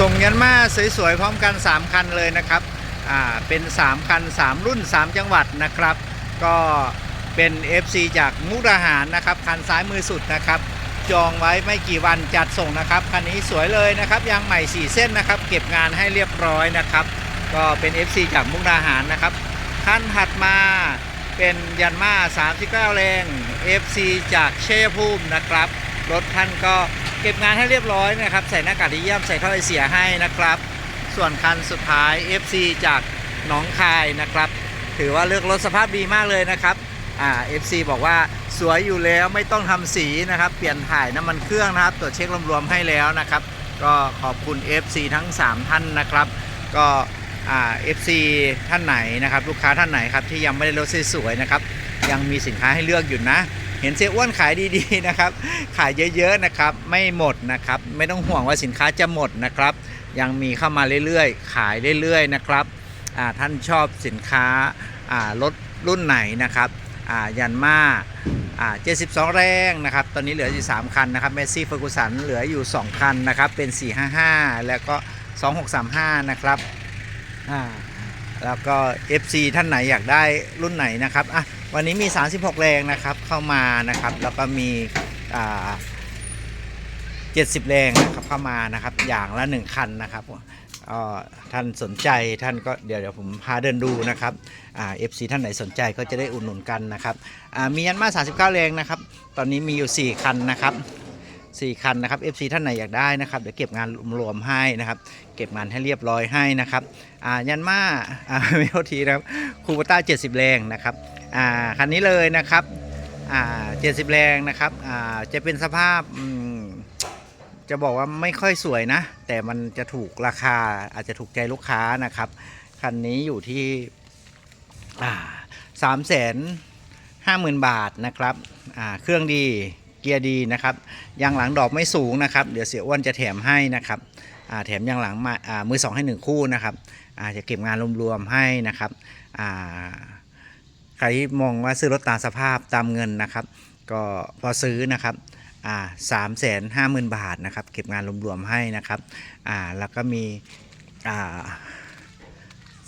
ส่งยันมาสวยๆพร้อมกัน 3 คันเลยนะครับอ่าเป็น 3 คัน 3 รุ่น 3 จังหวัดนะครับ ก็เป็น FC จากมุกดาหารนะครับ คันซ้ายมือสุดนะครับ จองไว้ไม่กี่วันจัดส่งนะครับ คันนี้สวยเลยนะครับยางใหม่ 4 เส้นนะครับ เก็บงานให้เรียบร้อยนะครับ ก็เป็น FC จากมุกดาหารนะครับคันถัดมาเป็นยันมา39 แรง FC จากเชยภูมินะครับ รถท่านก็เก็บงานให้เรียบร้อยนะครับ ใส่หน้ากากดีเยี่ยมใส่ท่อไอเสียให้นะครับ ส่วนคันสุดท้าย FC จากหนองคายนะครับ ถือว่าเลือกรถสภาพดีมากเลยนะครับอ่า FC บอกว่าสวยอยู่แล้วไม่ต้องทำสีนะครับ เปลี่ยนถ่ายน้ำมันเครื่องนะครับตรวจเช็ครวมๆให้แล้วนะครับ ก็ขอบคุณ FC ทั้ง 3 ท่านนะครับ ก็อ่า FC ท่านไหนนะครับ ลูกค้าท่านไหนครับที่ยังไม่ได้รถสวยๆนะครับยังมีสินค้าให้เลือกอยู่นะ เห็นเซอ้วนขายดีๆนะครับ ขายเยอะๆนะครับ ไม่หมดนะครับ ไม่ต้องห่วงว่าสินค้าจะหมดนะครับ ยังมีเข้ามาเรื่อยๆ ขายเรื่อยๆนะครับท่านชอบสินค้ารถรุ่นไหนนะครับอ่ายันมา72แรงนะครับ ตอนนี้เหลืออยู่3คันนะครับเมสซี่เฟอร์กูสันเหลืออยู่2คันนะครับ เป็น455แล้วก็2635นะครับแล้วก็ FC ท่านไหนอยากได้รุ่นไหนนะครับอะ วันนี้มี 36 แรงนะครับเข้ามานะครับ แล้วก็มีอ่า70แรงนะครับเข้ามานะครับ อย่างละ 1 คันนะครับท่านสนใจท่านก็เดี๋ยวเดี๋ยวผมพาเดินดูนะครับเอ่า FC ท่านไหนสนใจก็จะได้อุดหนุนกันนะครับมียันมา 39 แรงนะครับ ตอนนี้มีอยู่ 4 คันนะครับ 4 คันนะครับ FC ท่านไหนอยากได้นะครับเดี๋ยวเก็บงานรวมๆให้นะครับ เก็บงานให้เรียบร้อยให้นะครับอ่ายันมาอ่าไม่โทษทีนะครับคูปต้า 70 แรงนะครับอ่าคันนี้เลยนะครับอ่า70 แรงนะครับอ่าจะเป็นสภาพจะบอกว่าไม่ค่อยสวยนะ แต่มันจะถูกราคาอาจจะถูกใจลูกค้านะครับ คันนี้อยู่ที่สามแสนห้าหมื่นบาทนะครับอ่าเครื่องดี เกียร์ดีนะครับยางหลังดอกไม่สูงนะครับเดี๋ยวเสียอ้วนจะแถมให้นะครับแถมยางหลังมามือสองให้หนึ่งคู่นะครับจะเก็บงานรวมๆให้นะครับใครมองว่าซื้อรถตามสภาพตามเงินนะครับ ก็พอซื้อนะครับสามแสนห้าหมื่นบาทนะครับเก็บงานรวมๆให้นะครับแล้วก็มี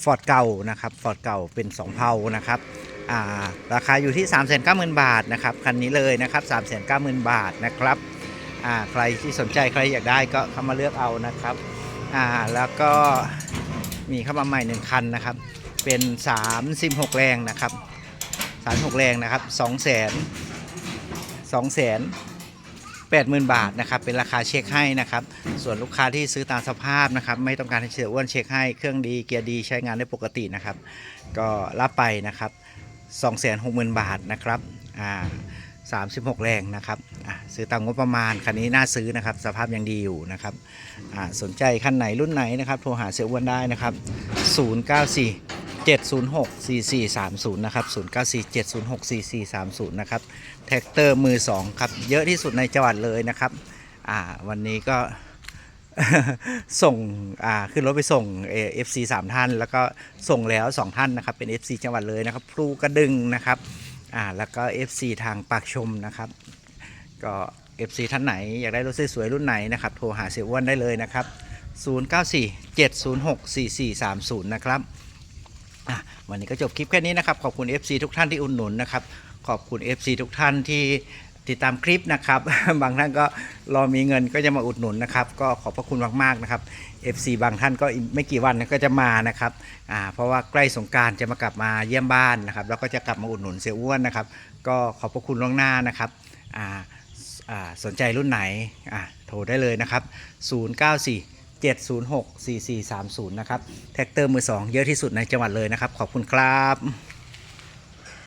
ฟอร์ดเก่านะครับฟอร์ดเก่าเป็นสองเพานะครับ ราคาอยู่ที่ 3 9 0 0 0 0 บาทนะครับคันนี้เลยนะครับ 3 9 0 0 0 0 บาทนะครับใครที่สนใจใครอยากได้ก็เข้ามาเลือกเอานะครับแล้วก็มีเข้ามาใหม่หนึ่งคันนะครับ เป็น 36 แรงนะครับ 36 แรงนะครับ 2 0 0 0 0 2 0 0 0 0 80,000 บาทนะครับเป็นราคาเช็คให้นะครับ ส่วนลูกค้าที่ซื้อตามสภาพนะครับไม่ต้องการให้เสียอ้วนเช็คให้เครื่องดีเกียร์ดีใช้งานได้ปกตินะครับ ก็รับไปนะครับ 260,000 บาทนะครับอ่า36 แรงนะครับอะซื้อตามงบประมาณคันนี้น่าซื้อนะครับ สภาพยังดีอยู่นะครับอ่าสนใจคันไหนรุ่นไหนนะครับ โทรหาเสียอ้วนได้นะครับ 094 706 4430 นะครับ 094 706 4430 นะครับ แท็กเตอร์มือ 2 ครับ เยอะที่สุดในจังหวัดเลยนะครับอ่าวันนี้ก็ ส่งอ่าขึ้นรถไปส่งเอฟซีสามท่าน แล้วก็ส่งแล้ว 2 ท่านนะครับ เป็น FC จังหวัดเลยนะครับพลูกระดึงนะครับอ่าแล้วก็ FC ทางปากชมนะครับ ก็ FC ท่านไหน อยากได้รถสวยๆรุ่นไหนนะครับ โทรหาเสียอ้วนได้เลยนะครับ 094 706 4430 นะครับวันนี้ก็จบคลิปแค่นี้นะครับ ขอบคุณ FC ทุกท่านที่อุดหนุนนะครับ ขอบคุณ FC ทุกท่านที่ ติดตามคลิปนะครับ บางท่านก็รอมีเงินก็จะมาอุดหนุนนะครับ ก็ขอบพระคุณมากๆนะครับ FC บางท่านก็ไม่กี่วันก็จะมานะครับอ่าเพราะว่าใกล้สงการจะมากลับมาเยี่ยมบ้านนะครับ แล้วก็จะกลับมาอุดหนุนเสียอ้วนนะครับ ก็ขอบพระคุณล่วงหน้านะครับอ่าอ่าสนใจรุ่นไหนอ่าโทรได้เลยนะครับ 094 706 4430 นะครับ แท็กเตอร์มือ 2 เยอะที่สุดในจังหวัดเลยนะครับ ขอบคุณครับ